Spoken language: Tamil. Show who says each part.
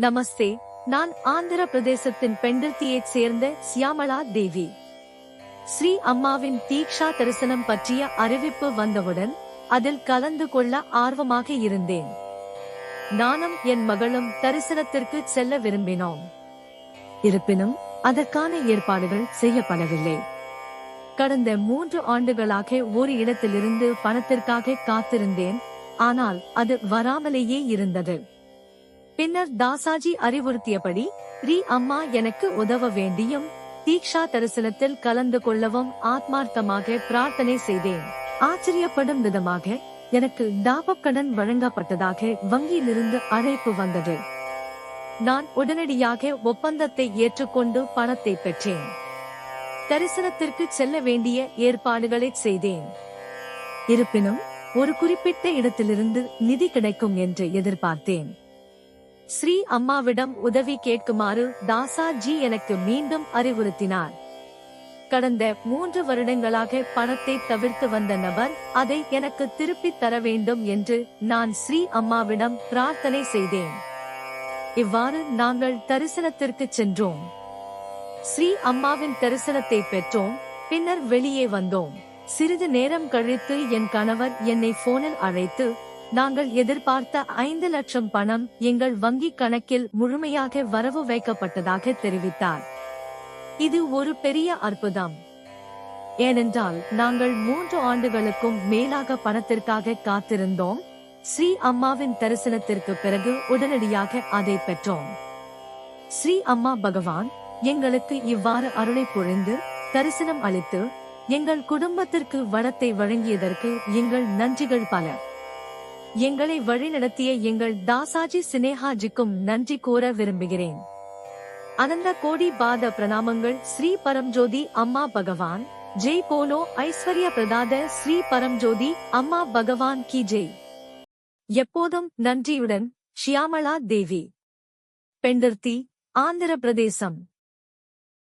Speaker 1: நமஸ்தே நான் ஆந்திர பிரதேசத்தின் பெண்டர்த்தியைச் சேர்ந்த சியாமலா தேவி. ஸ்ரீ அம்மாவின் தீக்ஷா தரிசனம் பற்றிய அறிவிப்பு வந்தவுடன் அதில் கலந்து கொள்ள ஆர்வமாக இருந்தேன். நானும் என் மகளும் தரிசனத்திற்கு செல்ல விரும்பினோம். இருப்பினும் அதற்கான ஏற்பாடுகள் செய்யப்படவில்லை. கடந்த மூன்று ஆண்டுகளாக ஒரு இடத்திலிருந்து பணத்திற்காக காத்திருந்தேன் ஆனால் அது வராமலேயே இருந்தது. பின்னர் தாசாஜி அறிவுறுத்தியபடி ரீ அம்மா எனக்கு உதவ வேண்டியும் தீக்ஷா தரிசனத்தில் கலந்து கொள்ளவும் ஆத்மார்த்தமாக பிரார்த்தனை செய்தேன். ஆச்சரியப்படும் விதமாக எனக்கு டாபப் கடன் வழங்கப்பட்டதாக வங்கியிலிருந்து அழைப்பு வந்தது. நான் உடனடியாக ஒப்பந்தத்தை ஏற்றுக்கொண்டு பணத்தை பெற்றேன். தரிசனத்திற்கு செல்ல வேண்டிய ஏற்பாடுகளை செய்தேன். இருப்பினும் ஒரு குறிப்பிட்ட இடத்திலிருந்து நிதி கிடைக்கும் என்று எதிர்பார்த்தேன். ஸ்ரீ அம்மாவிடம் உதவி கேட்குமாறு தாசாஜி எனக்கு மீண்டும் அறிவுறுத்தினார். கடந்த மூன்று வருடங்களாக பணத்தை தவிர்த்து வந்த நபர் அதை எனக்கு திருப்பித் தர வேண்டும் என்று நான் ஸ்ரீ அம்மாவிடம் பிரார்த்தனை செய்தேன். இவ்வாறு நாங்கள் தரிசனத்திற்கு சென்றோம். ஸ்ரீ அம்மாவின் தரிசனத்தை பெற்றோம் பின்னர் வெளியே வந்தோம். சிறிது நேரம் கழித்து என் கணவர் என்னை போனில் அழைத்து நாங்கள் எதிர்பார்த்த ஐந்து லட்சம் பணம் எங்கள் வங்கிக் கணக்கில் முழுமையாக வரவு வைக்கப்பட்டதாக தெரிவித்தார். இது ஒரு பெரிய அற்புதம். ஏனென்றால் நாங்கள் மூன்று ஆண்டுகளுக்கும் மேலாக பணத்திற்காக காத்திருந்தோம். ஸ்ரீ அம்மாவின் தரிசனத்திற்கு பிறகு உடனடியாக அதை பெற்றோம். ஸ்ரீ அம்மா பகவான் எங்களுக்கு இவ்வாறு அருளை பொழிந்து தரிசனம் அளித்து எங்கள் குடும்பத்திற்கு வளத்தை வழங்கியதற்கு எங்கள் நன்றிகள் பல. எங்களை வழிநடத்திய எங்கள் தாசாஜி சினேஹாஜிக்கும் நன்றி கூற விரும்புகிறேன். அனந்த கோடி பாத பிரணாமங்கள் ஸ்ரீ பரம்ஜோதி அம்மா பகவான். ஜெய் போலோ ஐஸ்வர்ய பிரதாத ஸ்ரீ பரம்ஜோதி அம்மா பகவான் கி ஜெய். எப்போதும் நன்றியுடன் ஷியாமளா தேவி. பெண்டர்த்தி ஆந்திர பிரதேசம்.